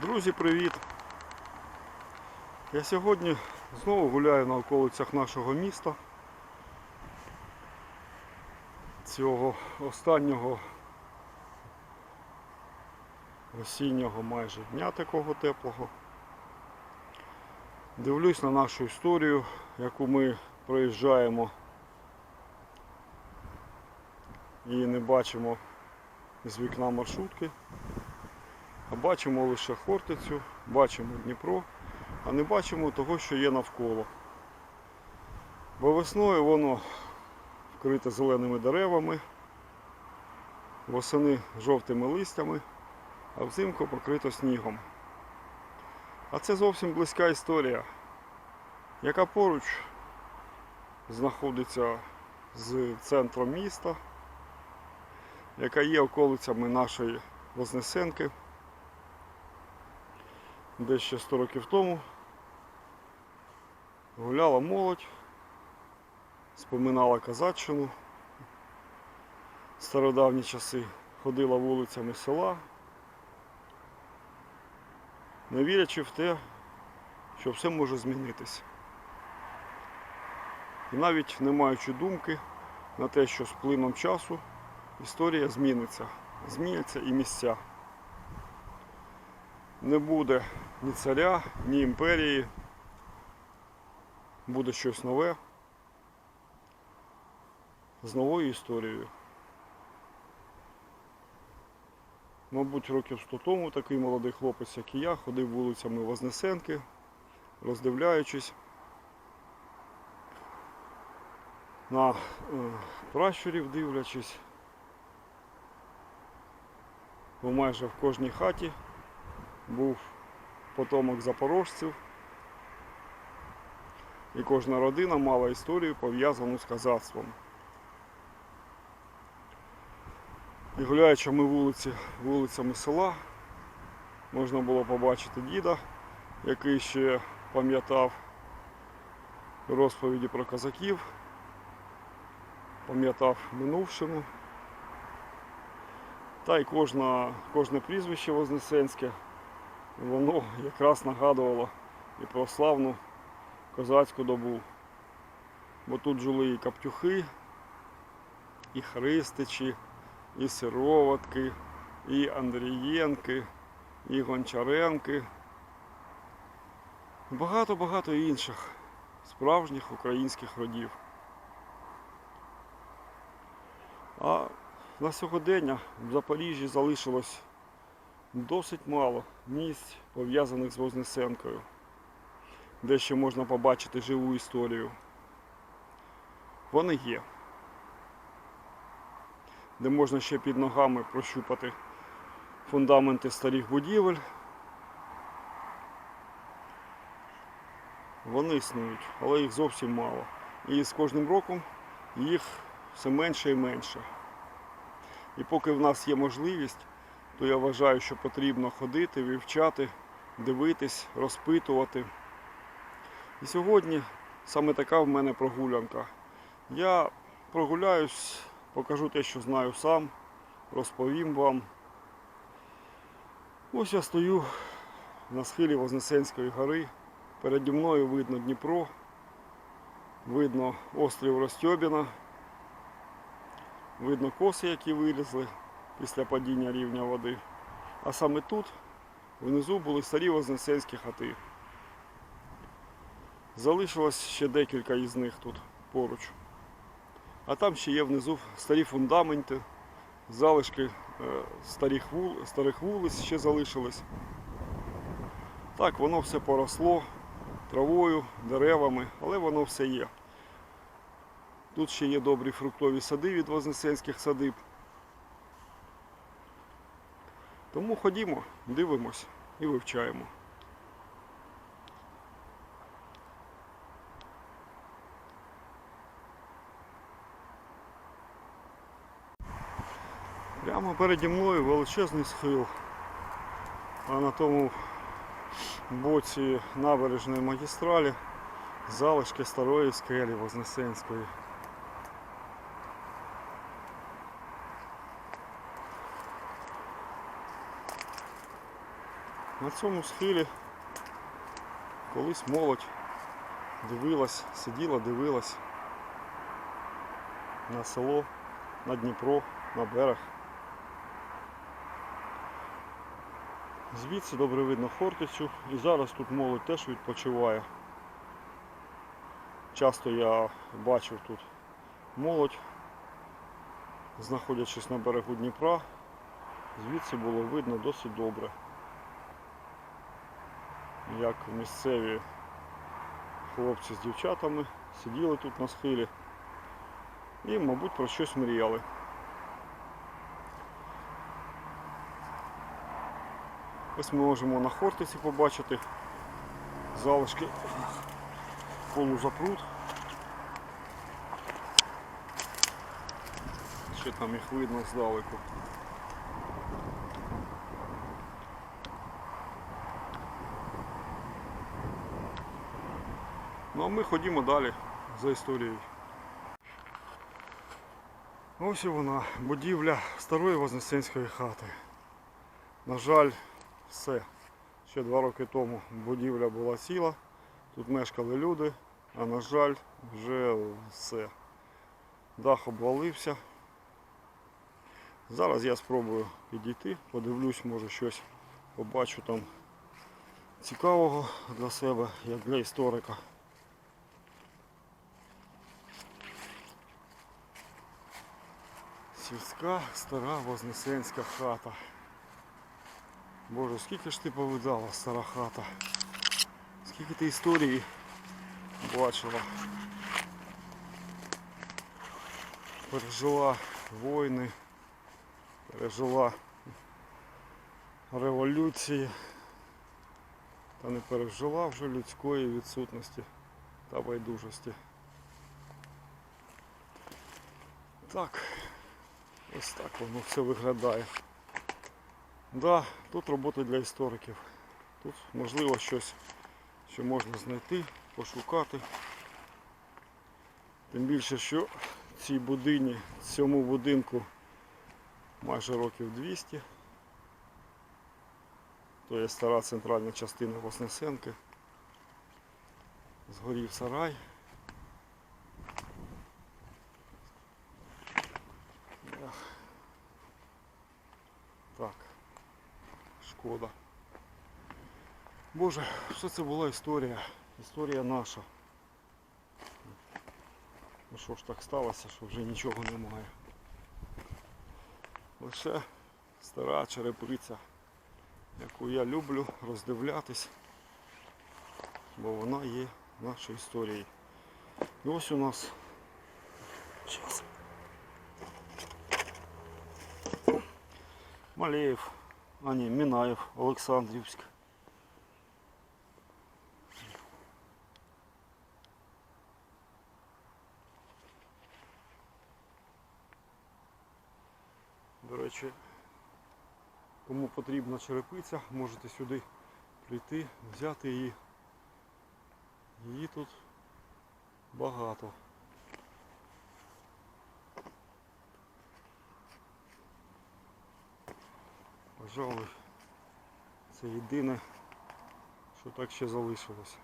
Друзі, привіт! Я сьогодні знову гуляю на околицях нашого міста. Цього останнього осіннього майже дня такого теплого. Дивлюсь на нашу історію, яку ми проїжджаємо і не бачимо з вікна маршрутки. Бачимо лише Хортицю, бачимо Дніпро, а не бачимо того, що є навколо. Бо весною воно вкрите зеленими деревами, восени жовтими листями, а взимку покрито снігом. А це зовсім близька історія, яка поруч знаходиться з центром міста, яка є околицями нашої Вознесенки де ще 100 років тому гуляла молодь, споминала козаччину стародавні часи, ходила вулицями села, не вірячи в те, що все може змінитися. І навіть не маючи думки на те, що з плином часу історія зміниться, зміняться і місця не буде ні царя, ні імперії. Буде щось нове з новою історією. Мабуть, років 100 тому такий молодий хлопець, як і я, ходив вулицями Вознесенки, роздивляючись на е, пращурів дивлячись, бо майже в кожній хаті був потомок запорожців. І кожна родина мала історію пов'язану з козацтвом. І гуляючи ми вулиці, вулицями села, можна було побачити діда, який ще пам'ятав розповіді про козаків, пам'ятав минувшину. Та й кожна, кожне прізвище Вознесенське воно якраз нагадувало і про славну козацьку добу. Бо тут жили і Каптюхи, і Христичі, і Сироватки, і Андрієнки, і Гончаренки. Багато-багато інших справжніх українських родів. А на сьогодення в Запоріжжі залишилось досить мало місць, пов'язаних з Вознесенкою, де ще можна побачити живу історію. Вони є. Де можна ще під ногами прощупати фундаменти старих будівель. Вони існують, але їх зовсім мало. І з кожним роком їх все менше і менше. І поки в нас є можливість, то я вважаю, що потрібно ходити, вивчати, дивитись, розпитувати. І сьогодні саме така в мене прогулянка. Я прогуляюсь, покажу те, що знаю сам, розповім вам. Ось я стою на схилі Вознесенської гори. Переді мною видно Дніпро, видно острів Ростьобіна, видно коси, які вилізли після падіння рівня води. А саме тут, внизу, були старі вознесенські хати. Залишилось ще декілька із них тут поруч. А там ще є внизу старі фундаменти, залишки е, старих, вул, старих вулиць ще залишились. Так, воно все поросло травою, деревами, але воно все є. Тут ще є добрі фруктові сади від Вознесенських садиб. Тому ходімо, дивимось і вивчаємо. Прямо переді мною величезний схил, а на тому боці набережної магістралі залишки старої скелі Вознесенської. На цьому схилі колись молодь дивилась, сиділа, дивилась на село, на Дніпро, на берег. Звідси добре видно Хортицю і зараз тут молодь теж відпочиває. Часто я бачив тут молодь, знаходячись на берегу Дніпра, звідси було видно досить добре, як місцеві хлопці з дівчатами сиділи тут на схилі і, мабуть, про щось мріяли. Ось ми можемо на Хортиці побачити залишки полузапрут. Ще там їх видно здалеку. Ми ходімо далі за історією. Ось і вона, будівля старої Вознесенської хати. На жаль, все. Ще два роки тому будівля була ціла, тут мешкали люди, а на жаль, вже все. Дах обвалився. Зараз я спробую підійти, подивлюсь, може щось побачу там цікавого для себе, як для історика. Сільська стара Вознесенська хата. Боже, скільки ж ти повидала, стара хата. Скільки ти історії бачила. Пережила війни, пережила революції. Та не пережила вже людської відсутності та байдужості. Так, ось так воно все виглядає. Да, тут робота для істориків. Тут можливо щось, що можна знайти, пошукати. Тим більше, що цій будині, цьому будинку майже років 200. То є стара центральна частина Вознесенки. Згорів сарай. Ех. Так. Шкода. Боже, що це була історія? Історія наша. Ну що ж так сталося, що вже нічого немає. Лише стара черепиця, яку я люблю роздивлятись, бо вона є нашою історією. І ось у нас Щас. Малеєв, а ні, Мінаєв, Олександрівськ. До речі, кому потрібна черепиця, можете сюди прийти, взяти її. Її тут багато. Пожалуй, це єдине, що так ще залишилось.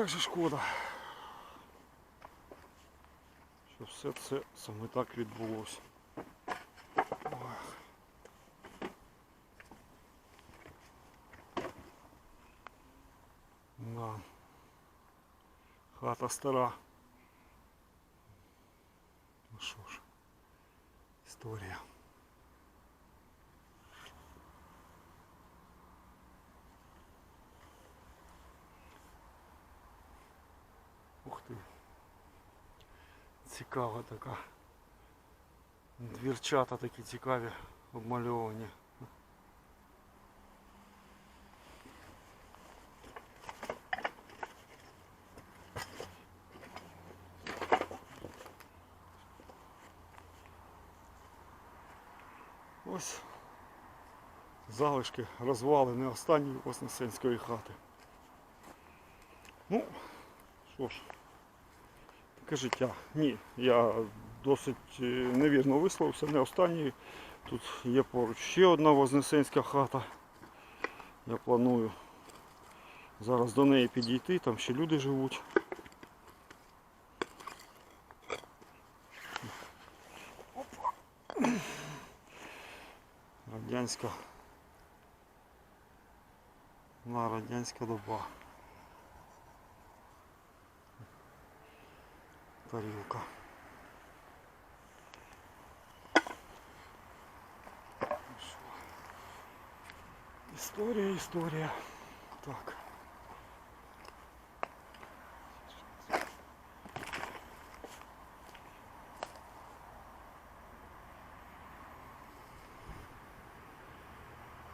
Як же шкода, що все це саме так відбулося. Да. Хата стара. Ну що ж, історія. Ух ти. Цікава така. Двірчата такі цікаві обмальовані. Ось залишки розвалини останньої Вознесенської хати. Ну, що ж, таке життя. Ні, я досить е, невірно висловився, не останній. Тут є поруч ще одна Вознесенська хата. Я планую зараз до неї підійти, там ще люди живуть. Радянська. На радянська доба. Тарілка. Ну що? Історія, історія. Так.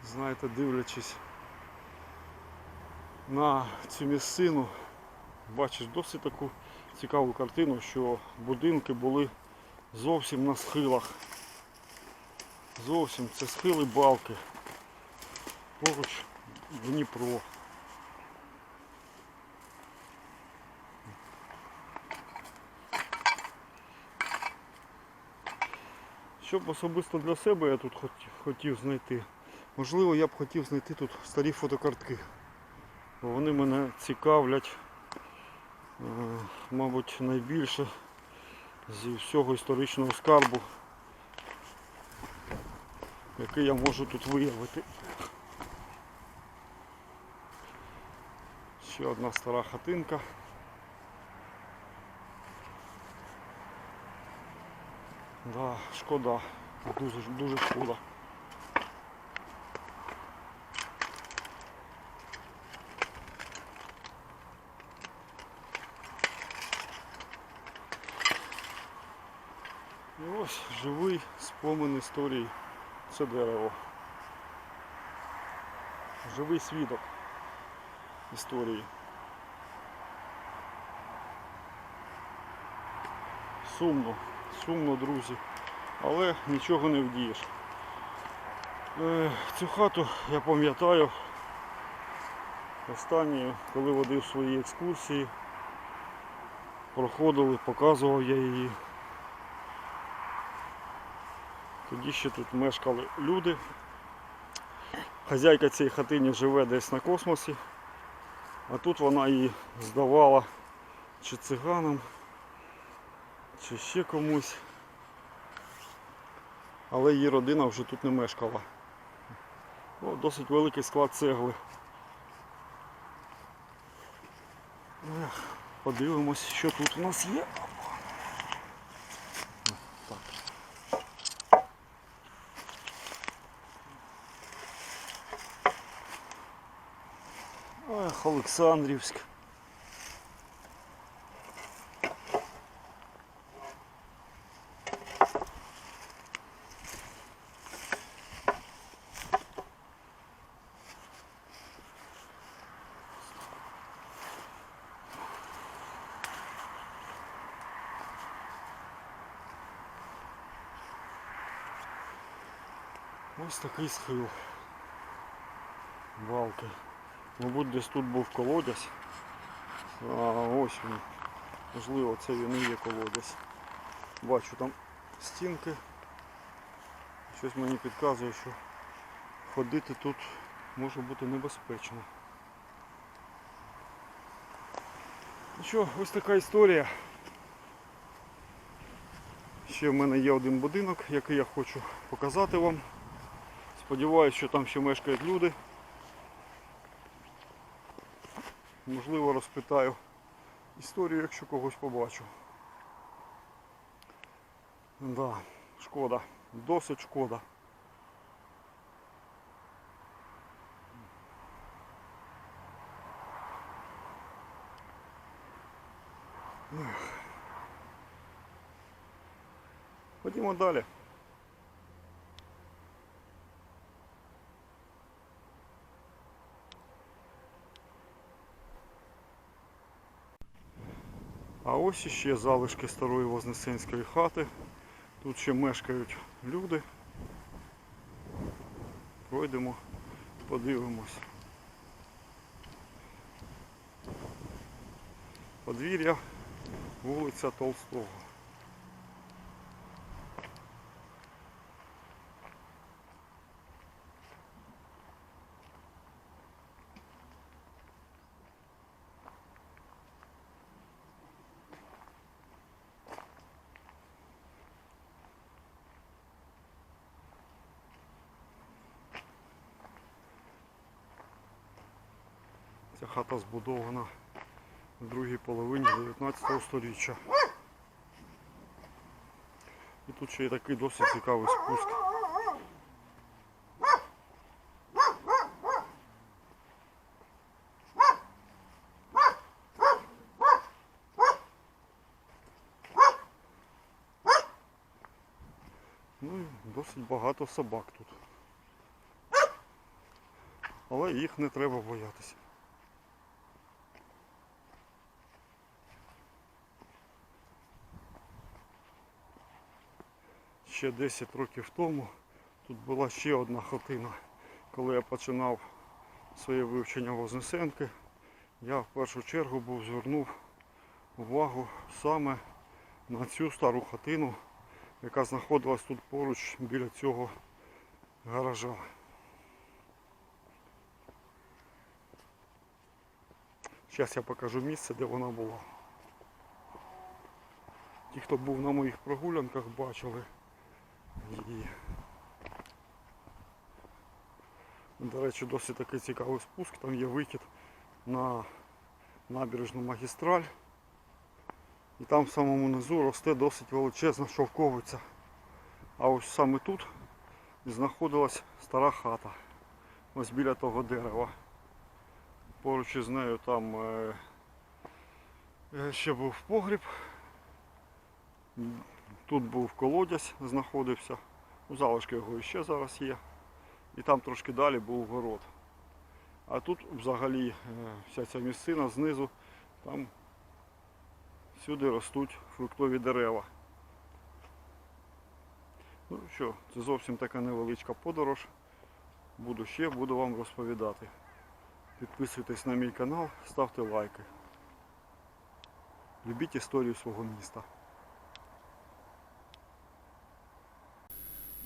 Знаєте, дивлячись на цю місцину, бачиш досить таку цікаву картину, що будинки були зовсім на схилах. Зовсім це схили балки. Поруч Дніпро. Щоб особисто для себе я тут хотів, хотів знайти. Можливо, я б хотів знайти тут старі фотокартки. Бо вони мене цікавлять, мабуть, найбільше зі всього історичного скарбу, який я можу тут виявити. Ще одна стара хатинка. Да, шкода. Дуже, дуже шкода. І ось живий спомин історії. Це дерево. Живий свідок історії. Сумно, сумно, друзі, але нічого не вдієш. Е, Цю хату я пам'ятаю останнє, коли водив свої екскурсії, проходили, показував я її. Тоді ще тут мешкали люди. Хазяйка цієї хатині живе десь на космосі, а тут вона її здавала чи циганам, чи ще комусь. Але її родина вже тут не мешкала. О, досить великий склад цегли. Подивимось, що тут у нас є. Олександрівськ. Ось такий схил. Балки. Мабуть, десь тут був колодязь. А ось він. Можливо, це він і є колодязь. Бачу там стінки. Щось мені підказує, що ходити тут може бути небезпечно. Ну що, ось така історія. Ще в мене є один будинок, який я хочу показати вам. Сподіваюсь, що там ще мешкають люди. Можливо, розпитаю історію, якщо когось побачу. Да, шкода, досить шкода. Ходімо далі. Ось іще залишки старої Вознесенської хати. Тут ще мешкають люди. Пройдемо Подивимось. Подвір'я, вулиця Толстого. Ця хата збудована в другій половині 19 століття. І тут ще є такий досить цікавий спуск. Ну і досить багато собак тут. Але їх не треба боятися. Ще 10 років тому тут була ще одна хатина. Коли я починав своє вивчення Вознесенки, я в першу чергу був звернув увагу саме на цю стару хатину, яка знаходилась тут поруч біля цього гаража. Зараз я покажу місце, де вона була. Ті, хто був на моїх прогулянках, бачили До речі, досить такий цікавий спуск, там є вихід на набережну магістраль. І там в самому низу росте досить величезна шовковиця. А ось саме тут знаходилась стара хата. Ось біля того дерева. Поруч із нею там е, е, ще був погріб. Тут був колодязь, знаходився. Ну, залишки його ще зараз є. І там трошки далі був город. А тут взагалі е, вся ця місцина знизу, там всюди ростуть фруктові дерева. Ну що, це зовсім така невеличка подорож. Буду ще, буду вам розповідати. Підписуйтесь на мій канал, ставте лайки. Любіть історію свого міста.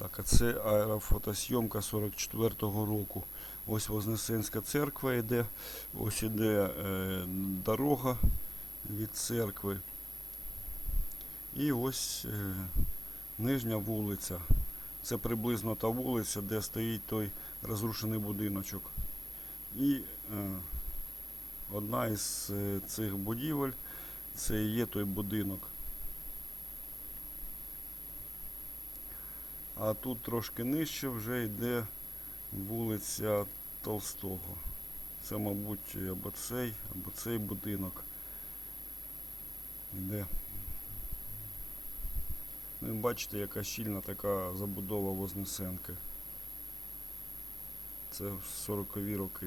Так, а це аерофотосйомка 44-го року. Ось Вознесенська церква йде, ось іде е, дорога від церкви. І ось е, нижня вулиця. Це приблизно та вулиця, де стоїть той розрушений будиночок. І е, одна із е, цих будівель це є той будинок. А тут трошки нижче вже йде вулиця Толстого. Це, мабуть, або цей, або цей будинок. Йде. Ну, і бачите, яка щільна така забудова Вознесенки. Це 40-ві роки.